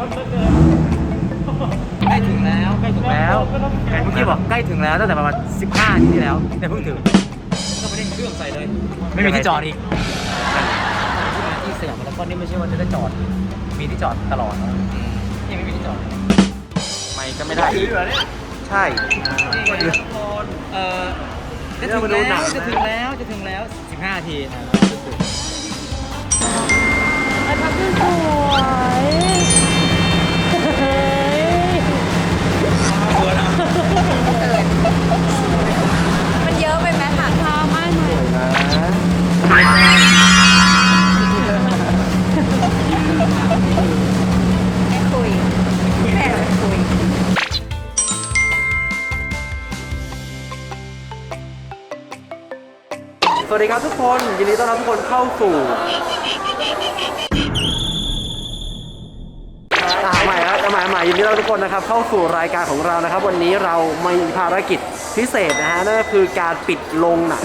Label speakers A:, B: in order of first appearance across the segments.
A: ใกล้ถึงแล้วใกล้ถึงแล้วไงเมื่อกี้บอกใกล้ถึงแล้วตั้งแต่ประมาณ15นาทีที่แล้วเนี่ยเพิ่งถึงก็ไม่ได้เครื่องใส่เลย ไม่มีที่จอดอีกที่มาที่สยามพารากอนนี่ไม่ใช่ว่าจะได้จอด มีที่จอดตลอดนะนี่ไม่มีที่จอด
B: ไม่ก็ไม่ได้ใช่
A: นี่ไงทุกคนเอ่อจะถึงแล้วจะถึงแล้วจะถึงแล้ว 15นาทีนะครับ
C: มาทำขึ้นสวย
B: สวัสดีครับทุกคนยินดีต้อนรับทุกคนเข้าสู่อ่าใหม่ครับเอาใหม่ใหม่ยินดีต้อนรับทุกคนนะครับเข้าสู่รายการของเรานะครับ วันนี้เรามีภารกิจพิเศษนะฮะนั่นก็คือการปิดโรงหนัง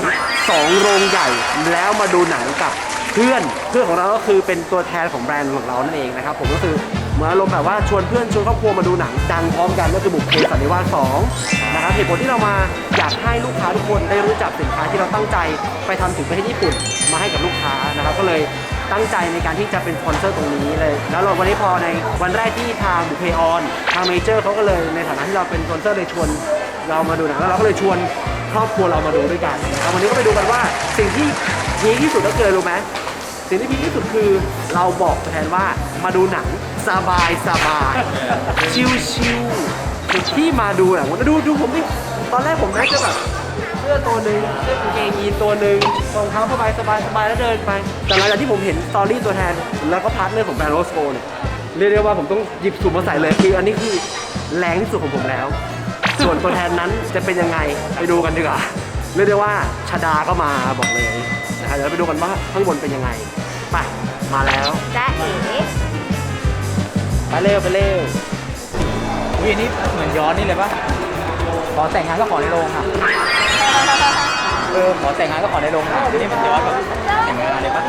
B: สองโรงใหญ่แล้วมาดูหนังกับเพื่อนเพื่อนของเราก็คือเป็นตัวแทนของแบรนด์ของเรานั่นเองนะครับผมก็คือเหมือนอารมณ์แบบว่าชวนเพื่อนชวนครอบครัวมาดูหนังดังพร้อมกันก็คือบุกเพสันนิวาส2 นะครับเหตุผลที่เรามาอยากให้ลูกค้าทุกคนได้รู้จักสินค้าที่เราตั้งใจไปทำถึงประเทศญี่ปุ่นมาให้กับลูกค้านะครับ ก็เลยตั้งใจในการที่จะเป็นสปอนเซอร์ตรงนี้เลย แล้วเราวันนี้พอในวันแรกที่ทางบุเพออนทางเมเจอร์เขาก็เลยในฐานะที่เราเป็นสปอนเซอร์เลยชวนเรามาดูหนังแล้วเราก็เลยชวนครอบครัวเรามาดูด้วยกันนะครับวันนี้ก็ไปดูกันว่าสิ่งที่พีคที่สุดก็คืออะไรรู้ไหมสิ่งที่พีคที่สุดคือเราบอกแทนว่ามาดูหนังสบายสบายชิวชิวๆ ที่มาดูหนังดูดูผมดิตอนแรกผมน่าจะแบบเสื้อตัวหนึ่งเสื้อกางเกงยีนตัวหนึ่งรองเท้าสบายสบายสบายแล้วเดินไป แต่หลังจากที่ผมเห็นสตอรี่ตัวแทน แล้วก็พาร์ทเนอร์ของแบรนด์โรสโกเนี่ยเรียกได้ว่าผมต้องหยิบสุ่มมาใส่เลยคืออันนี้คือแรงที่สุดของผมแล้ว ส่วนตัวแทนนั้นจะเป็นยังไงไปดูกันดีกว่าเรียกได้ว่าชาดาก็มาบอกเลยนะครับเดี๋ยวเราไปดูกันว่าข้างบนเป็นยังไงไปมาแล้ว
D: จ้าเอ๋
B: ไปเร็วไปเร็ว
A: อุ้ยอันนี้เหมือนย้อนนี่เลยปะขอแต่งงานก็ขอในโรงค่ะเออขอแต่งงานก็ขอในโรงค่ะนี่มันย้อนแบบแต่งงานเลยปะ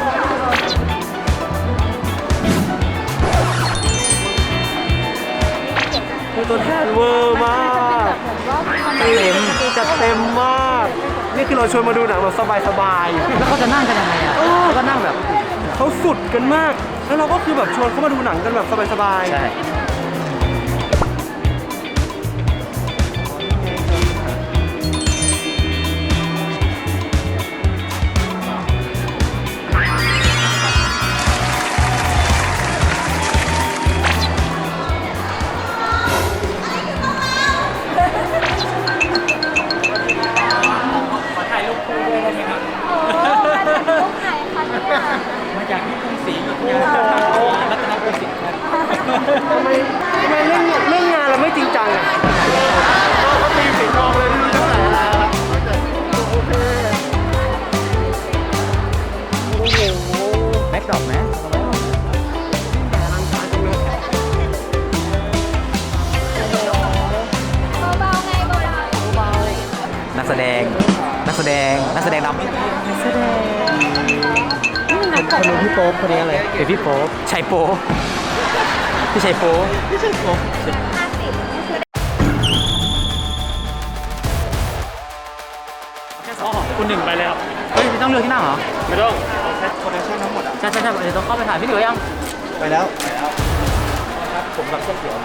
B: คือตัวแทนเวอร์มากเต็มจัดเต็มมาก นี่คือเราชวนมาดูหนังแบบสบายๆ
A: แล้วเขาจะนั่งกันยังไงอะเขาก็นั่งแบบ
B: เขาสุดกันมาก แล้วเราก็คือแบบชวนเขามาดูหนังกันแบบสบายๆ
A: ใช่
B: ทำไมทำไมเรื่องเรื่องงานเราไม่จริงจังอะเขาตีสีทองเลยไม่รู้จะใส่อะไรละโอเคโอ้โห
A: แบ็คดรอปไหม
B: แต่อลังการจังเลย
D: เบาๆไงเบา
A: นักแสดง นักแสดง นักแสดงนำ
C: แสดงนี่มันหนัง
B: คนนึงพี่โป๊ปคนนี้อะไร
A: เป็นพี่โป๊ปชัยโป๊ป พี่ชัยโป๊ปพี่ชัยโป๊ป
D: ๆห้าสิบ
A: คุณหนึ่งไปเลยครับ เฮ้ยไม่ต้องเลือกที่นั่งเหรอ
B: ไม่ต้องแค่คอนเนคชั่นทั้งหมดอะ
A: ใช่ใช่ใช่เดี๋ยวต้องเข้าไปถ่ายพี่เหลือยัง
B: ไปแล้ว
A: ผมรับเสื้อเขียว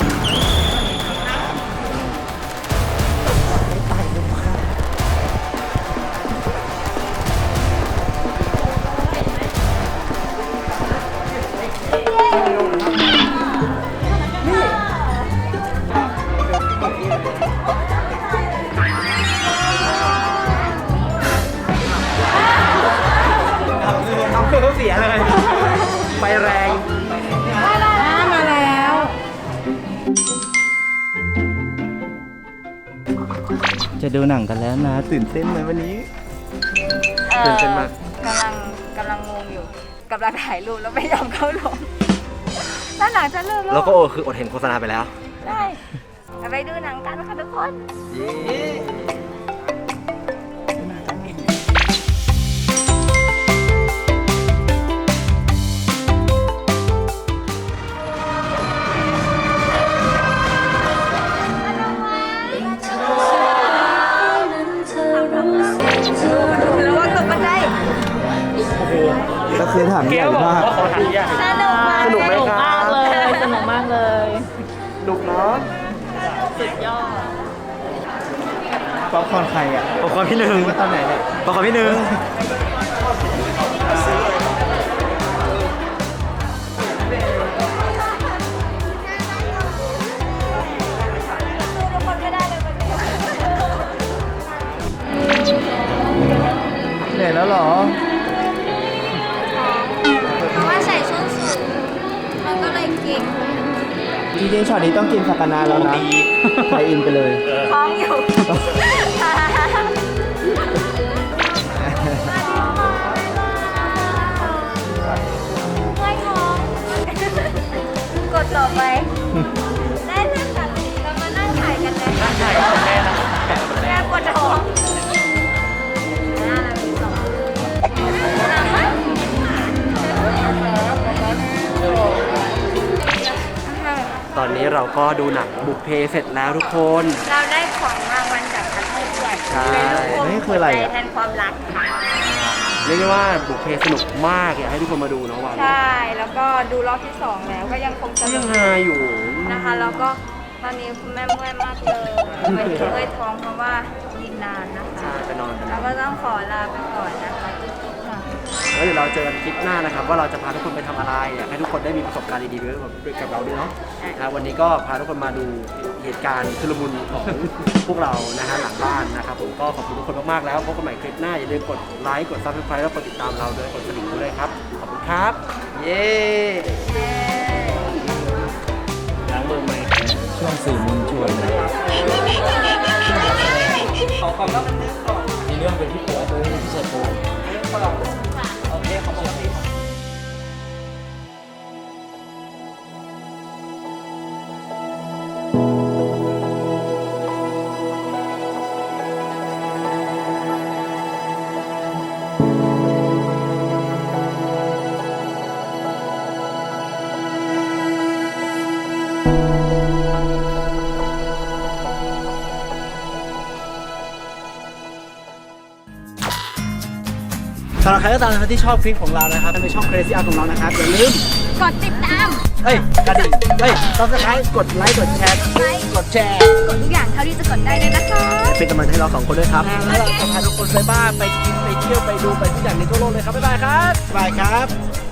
A: จะดูหนังกันแล้วนะตื่นเต้นไหมวันนี้
D: เอ
B: ตื่น
D: อ
B: เต้นมาก
D: กำลังกำลังงงอยู่กำลังถ่ายรูปแล้วไม่ยอมเข้าลงแล้วหนังจะเริ่ม
B: แล้วก็โอคืออดเห็นโฆษณาไปแล้ว
D: ได้ไปดูหนังกันค่ะทุกคน
B: เย้ ถังใหญ่มาก
A: ขอถามยาก
D: สนุกมาก
B: สนุกไหม
C: สนุก
B: ครั
C: มาก
B: บ
C: เลยสนุกมากเลย
B: สนุกเนาะ
C: สุดยอด
B: ป๊อปคอร์นใครอะ
A: ขอพี่หนึ่ง
B: มาตอนไหนเนี่ย
A: ขอพี่หนึ่ง
D: ทุกคนไม่ได้เลยวันนี้
B: เหนื่อยแล้วเหรอ จริงๆช็อตนี้ต้องกินสักนาแล้วนะไทยอินไปเลย
D: ท้องอยู่ ก็ดูหนัง
B: บุกเพเสร็จแล้วทุกคน
D: เราได้ของรางวัลจากประเทศด้วย
B: ใช่
D: เป็น
B: นี่คืออะไรอะ
D: ใจแทนความรัก
B: เรียกได้ว่าบุกเพสนุกมากอยากให้ทุกคนมาดูเนาะวัน
D: ใช่ แล้วก็ดูรอบที่สองแล้วก็ยังคงส
B: ก็
D: นุ
B: ยัง
D: ก
B: ฮาอยู่
D: นะคะ แล้วก็ตอนนี้คุณแม่เมื่อยมากเลยเมื่อยเมื่อยท้องเพราะว่ายิงนานนะคะ
B: ใช่ไปนอนกัน
D: แล้วก็ต้องขอลาไป
B: แล้วเดี๋ยวเราเจอกันคลิปหน้านะครับ ว่าเราจะพาทุกคนไปทำอะไรอยากให้ทุกคนได้มีประสบการณ์ดีๆด้วยกับเราด้วยเนาะนะวันนี้ก็พาทุกคนมาดูเหตุการณ์ชุลมุนของพวกเรานะฮะหลังบ้านนะครับผมก็ขอบคุณทุกคนมากๆแล้วพบกันใหม่คลิปหน้าอย่าลืมกดไลค์กดซับสไครต์แล้วกดติดตามเราด้วยกดกระดิ่งด้วยครับขอบคุณครับเย้ล้างมือไหม
A: ช่วงสื่อมวลชนขอความรับเป็นเรื่องก่อนมีเรื่องเป็นพี่โป๊ะเลยพี่เชฟโป๊ะ โอ
B: สำหรับใครก็ตามนะครับที่ชอบคลิปของเรานะครับในช่อง Crazy Art ของเรานะครับอย่าลืม
D: กดติดตาม
B: เอ้ยกระดิ่งเอ้ยซับสไครต์กดไลค์กดแชร์
D: ไลค์
B: กดแชร์
D: กดทุกอย่างเท่าที่จะกดได้เลยนะคะ
B: เป็นกำลังใจให้เราสองคนด้วยครับแล้วเราจะพาทุกคนไปบ้านไปกินไปเที่ยวไปดูไปทุกอย่างในทั่วโลกเลยครับบ๊ายบายครับบ๊ายบายครับ